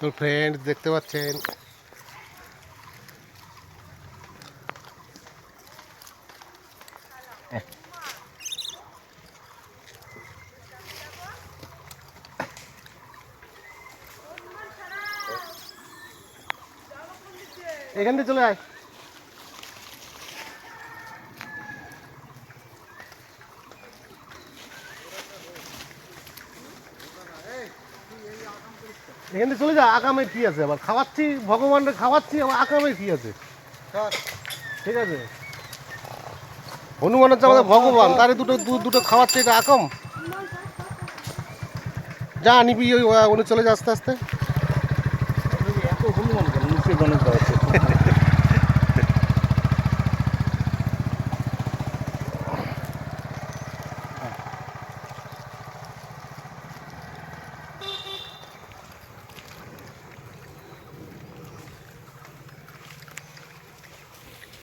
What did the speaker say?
তো ফ্রেন্ড দেখতে পাচ্ছেন। এখান থেকে চলে আয়। এখান থেকে চলে যা আকামে কি আছে? আবার খাওয়াচ্ছি ভগবানকে খাওয়াচ্ছি আবার আকামে কি আছে? ঠিক আছে? হনুমান হচ্ছে আমাদের ভগবান তারে দুটো দুটো খাওয়াচ্ছে এটা আকাম। যা নিবি ওই উনি চলে যা আস্তে আস্তে। এত হনুমান মুখে গণেশ